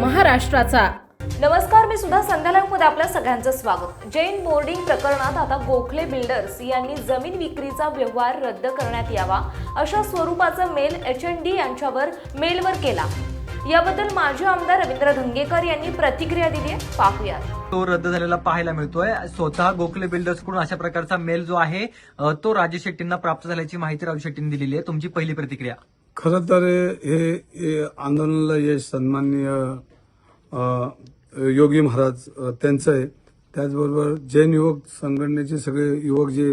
महाराष्ट्राचा. नमस्कार मी सुद्धा संध्यालाईव्हमध्ये आपल्या सगळ्यांचं स्वागत. जैन बोर्डिंग प्रकरणात आता गोखले बिल्डर्स यांनी जमीन विक्रीचा व्यवहार रद्द करण्यात यावा अशा स्वरूपाचा मेल एच एन डी यांच्यावर मेलवर केला. याबद्दल माजी आमदार रवींद्र धंगेकर यांनी प्रतिक्रिया दिली आहे पाहूयात. तो रद्द झालेला पाहायला मिळतोय. स्वतः गोखले बिल्डर्सकडून अशा प्रकारचा मेल जो आहे तो राजेश शेट्टींना प्राप्त झाल्याची माहिती राजू शेट्टींनी दिलेली आहे. तुमची पहिली प्रतिक्रिया. खरं तर हे आंदोलनाला यश सन्माननीय योगी महाराज त्यांचं आहे. त्याचबरोबर जैन युवक संघटनेचे सगळे युवक जे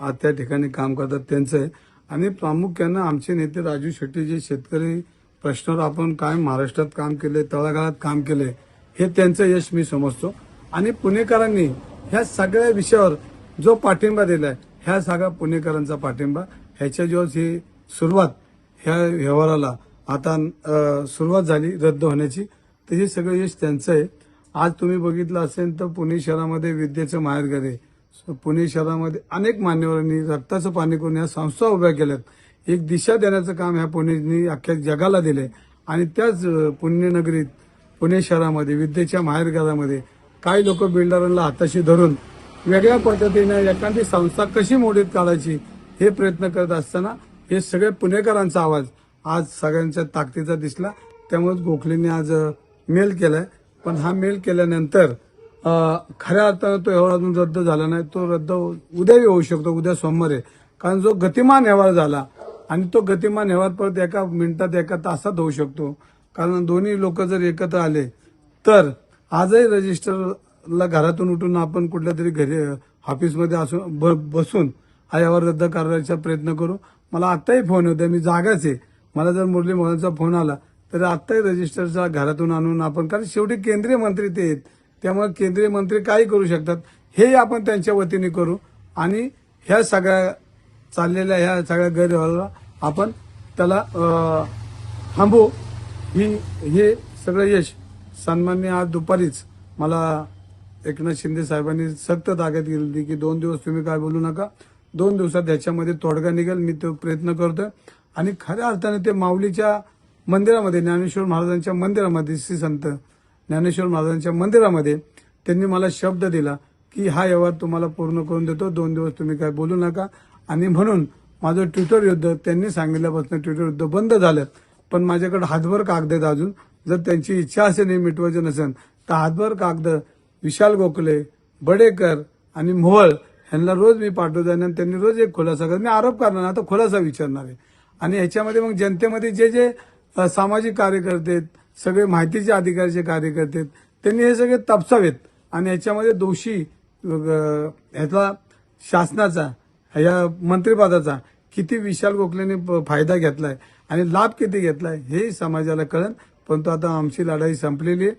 आज त्या ठिकाणी काम करतात त्यांचं आहे. आणि प्रामुख्यानं आमचे नेते राजू शेट्टी जे शेतकरी प्रश्नावर आपण काय महाराष्ट्रात काम केले तळागाळात काम केले हे त्यांचं यश मी समजतो. आणि पुणेकरांनी ह्या सगळ्या विषयावर जो पाठिंबा दिलाय ह्या सगळ्या पुणेकरांचा पाठिंबा ह्याच्या दिवस ही सुरुवात ह्या व्यवहाराला आता सुरुवात झाली रद्द होण्याची. तर हे सगळं यश त्यांचं आहे. आज तुम्ही बघितलं असेल तर पुणे शहरामध्ये विद्येचं माहेरघर आहे. पुणे शहरामध्ये अनेक मान्यवरांनी रक्ताचं पाणी करून या संस्था उभ्या केल्यात. एक दिशा देण्याचं काम ह्या पुणेनी अख्ख्या जगाला दिले आणि त्याच पुण्यनगरीत पुणे शहरामध्ये विद्येच्या माहेरघरामध्ये काही लोक बिल्डरांना हाताशी धरून वेगळ्या पद्धतीने एखादी संस्था कशी मोडीत काढायची हे प्रयत्न करत असताना हे सगळे पुणेकरांचा आवाज आज सगळ्यांच्या ताकदीचा दिसला. त्यामुळे गोखलेंनी आज मेल केलाय. पण हा मेल केल्यानंतर खऱ्या अर्थानं तो व्यवहार अजून रद्द झाला नाही. तो रद्द उद्याही होऊ शकतो उद्या सोमवार. कारण जो गतिमान व्यवहार झाला आणि तो गतिमान व्यवहार परत एका मिनिटात एका तासात होऊ शकतो. कारण दोन्ही लोक जर एकत्र आले तर आजही रजिस्टरला घरातून उठून आपण कुठल्या तरी घरी ऑफिसमध्ये असून ब- बसून हा व्यवहार रद्द करायचा प्रयत्न करू. मला आत्ताही फोन होता मी जागाच आहे. मला जर मुरली मोहनचा फोन आला तर आत्ताही रजिस्टरचा घरातून आणून आपण कारण शेवटी केंद्रीय मंत्री ते आहेत. त्यामुळे केंद्रीय मंत्री काही करू शकतात. हेही आपण त्यांच्या वतीने करू. आणि ह्या सगळ्या चाललेल्या ह्या सगळ्या गैरव्यवहाराला आपण त्याला थांबू ही हे सगळं यश सन्मान्य आज दुपारीच मला एकनाथ शिंदे साहेबांनी सक्त ताकद दिली की दोन दिवस तुम्ही काय बोलू नका. दोन दिवसात याच्यामध्ये तोडगा निघेल मी तो प्रयत्न करतोय. आणि खऱ्या अर्थाने ते माऊलीच्या मंदिरामध्ये ज्ञानेश्वर महाराजांच्या मंदिरामध्ये श्री संत ज्ञानेश्वर महाराजांच्या मंदिरामध्ये त्यांनी मला शब्द दिला की हा व्यवहार तुम्हाला पूर्ण करून देतो दोन दिवस तुम्ही काय बोलू नका. आणि म्हणून माझं ट्विटर युद्ध त्यांनी सांगितल्यापासून ट्विटर युद्ध बंद झालं. पण माझ्याकडे हातभर कागद आहेत अजून. जर त्यांची इच्छा असेल हे मिटवायचं नसेल तर हातभर कागद विशाल गोखले बडेकर आणि मोहळ यांना रोज मी पाठवतो आणि त्यांनी रोज एक खुलासा करत मी आरोप करणार नाही, आता खुलासा विचारणार आहे. आणि ह्याच्यामध्ये मग जनतेमध्ये जे जे सामाजिक कार्यकर्ते आहेत, सगळे माहितीचे अधिकारीचे कार्यकर्ते आहेत, त्यांनी हे सगळे तपसावेत. आणि याच्यामध्ये दोषी ह्याचा शासनाचा या मंत्रिपदाचा किती विशाल गोखलेने फायदा घेतलाय आणि लाभ किती घेतलाय हे समाजाला कळन परंतु आता आमची लढाई संपलेली आहे.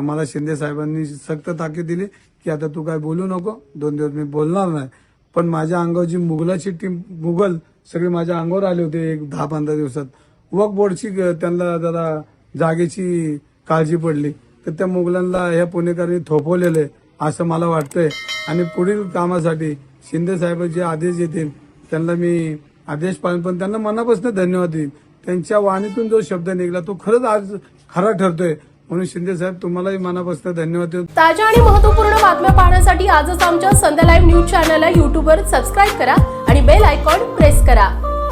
मला शिंदे साहेबांनी सक्त ताकीद दिली की आता तू काय बोलू नको दोन दिवस मी बोलणार नाही. पण माझ्या अंगावर जी मुघलाची टीम मुघल सगळी माझ्या अंगावर आले होते एक दहा पंधरा दिवसात. वक बोर्डची ग- त्यांना जरा जागेची काळजी पडली. तर त्या मुघलांना ह्या पुणेकरांनी थोपवलेलं आहे असं मला वाटतंय. आणि पुढील कामासाठी शिंदे साहेब जे आदेश देतील त्यांना मी आदेश पाळून. पण त्यांना मनापासून धन्यवाद देईन. त्यांच्या वाणीतून जो शब्द निघाला तो खरंच आज खरा ठरतोय. म्हणून शिंदे साहेब तुम्हालाही मनापासून धन्यवाद ताज्या आणि महत्त्वपूर्ण बातम्या पाहण्यासाठी आजच आमच्या संध्या लाईव्ह न्यूज चॅनलला युट्यूबवर सबस्क्राईब करा आणि बेल आयकॉन प्रेस करा.